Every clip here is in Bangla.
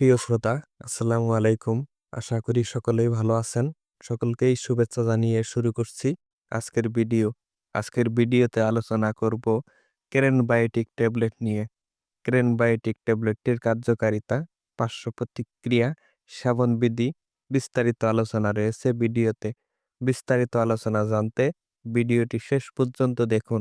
প্রিয় শ্রোতা, আসসালামু আলাইকুম। আশা করি সকলেই ভালো আছেন। সকলকেই শুভেচ্ছা জানিয়ে শুরু করছি আজকের ভিডিও। আজকের ভিডিওতে আলোচনা করব কেরেনবায়োটিক ট্যাবলেট নিয়ে। কেরেনবায়োটিক ট্যাবলেটটির কার্যকারিতা, পার্শ্ব প্রতিক্রিয়া সেবনবিধি বিস্তারিত আলোচনা রয়েছে ভিডিওতে। বিস্তারিত আলোচনা জানতে ভিডিওটি শেষ পর্যন্ত দেখুন।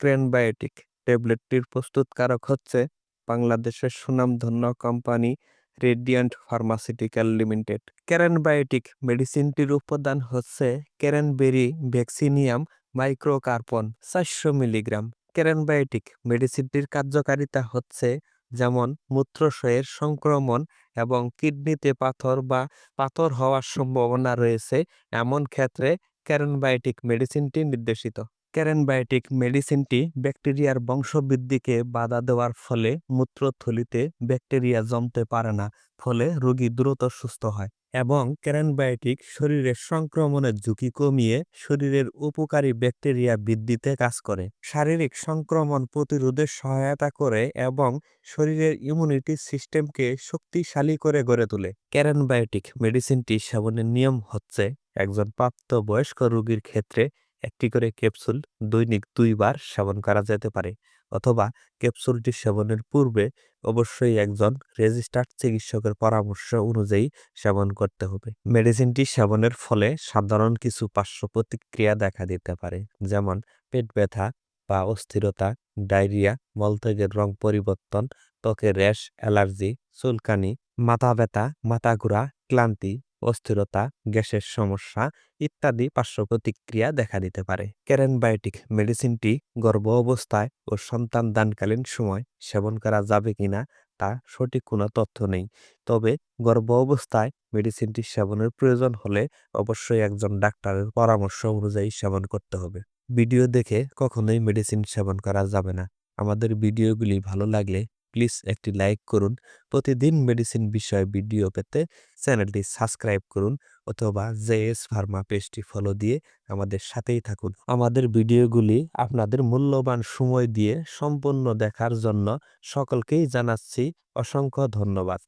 ক্রেনবায়োটিক ট্যাবলেটটির প্রস্তুতকারক হচ্ছে বাংলাদেশের সুনামধন্য কোম্পানি রেডিয়ান্ট ফার্মাসিউটিক্যাল লিমিটেড ক্যারেনবায়োটিক মেডিসিনটির উপাদান হচ্ছে ক্যারেনবেরি ভ্যাক্সিনিয়াম মাইক্রোকার্পন চারশো মিলিগ্রাম। ক্যারেনবায়োটিক মেডিসিনটির কার্যকারিতা হচ্ছে যেমন মূত্রাশয়ের সংক্রমণ এবং কিডনিতে পাথর বা পাথর হওয়ার সম্ভাবনা রয়েছে। এমন ক্ষেত্রে ক্যারেনবায়োটিক মেডিসিনটি নির্দেশিত। ক্যারেনবায়োটিক মেডিসিনটি ব্যাকটেরিয়ার বংশবৃদ্ধিকে বাধা দেওয়ার ফলে মূত্রথলিতে ব্যাকটেরিয়া জমতে পারে না, ফলে রোগী দ্রুত সুস্থ হয় এবং ক্যারেনবায়োটিক শরীরের সংক্রমণের ঝুঁকি কমিয়ে শরীরের উপকারী ব্যাকটেরিয়া বৃদ্ধিতে কাজ করে। শারীরিক সংক্রমণ প্রতিরোধে সহায়তা করে এবং শরীরের ইমিউনিটি সিস্টেমকে শক্তিশালী করে গড়ে তোলে। ক্যারেনবায়োটিক মেডিসিনটি সেবনের নিয়ম হচ্ছে একজন প্রাপ্তবয়স্ক রোগীর ক্ষেত্রে একটি করে ক্যাপসুল দৈনিক দুইবার সেবন করা যেতে পারে। অথবা ক্যাপসুলটি সেবনের পূর্বে অবশ্যই একজন রেজিস্টার্ড চিকিৎসকের পরামর্শ অনুযায়ী সেবন করতে হবে। মেডিসিনটি সেবনের ফলে সাধারণ কিছু পার্শ্ব প্রতিক্রিয়া দেখা দিতে পারে, যেমন পেট ব্যথা বা অস্থিরতা, ডায়রিয়া, মলত্যাগের রং পরিবর্তন ত্বকের র্যাশ, অ্যালার্জি, চুলকানি, মাথা ব্যথা, মাথা ঘোরা, ক্লান্তি অস্থিরতা, গ্যাসের সমস্যা ইত্যাদি পার্শ্ব প্রতিক্রিয়া দেখা দিতে পারে। ক্যারেনবায়োটিক মেডিসিনটি গর্ভ অবস্থায় ও সন্তান দানকালীন সময় সেবন করা যাবে কিনা তা সঠিক কোনো তথ্য নেই। তবে গর্ভ অবস্থায় মেডিসিনটি সেবনের প্রয়োজন হলে অবশ্যই একজন ডাক্তারের পরামর্শ অনুযায়ী সেবন করতে হবে। ভিডিও দেখে কখনোই মেডিসিন সেবন করা যাবে না। আমাদের ভিডিওগুলি ভালো লাগলে প্লিজ একটি লাইক করুন। প্রতিদিন মেডিসিন বিষয়ে ভিডিও পেতে চ্যানেলটি সাবস্ক্রাইব করুন অথবা জে এস ফার্মা পেজটি ফলো দিয়ে আমাদের সাথেই থাকুন। আমাদের ভিডিওগুলি আপনাদের মূল্যবান সময় দিয়ে সম্পূর্ণ দেখার জন্য সকলকেই জানাচ্ছি অসংখ্য ধন্যবাদ।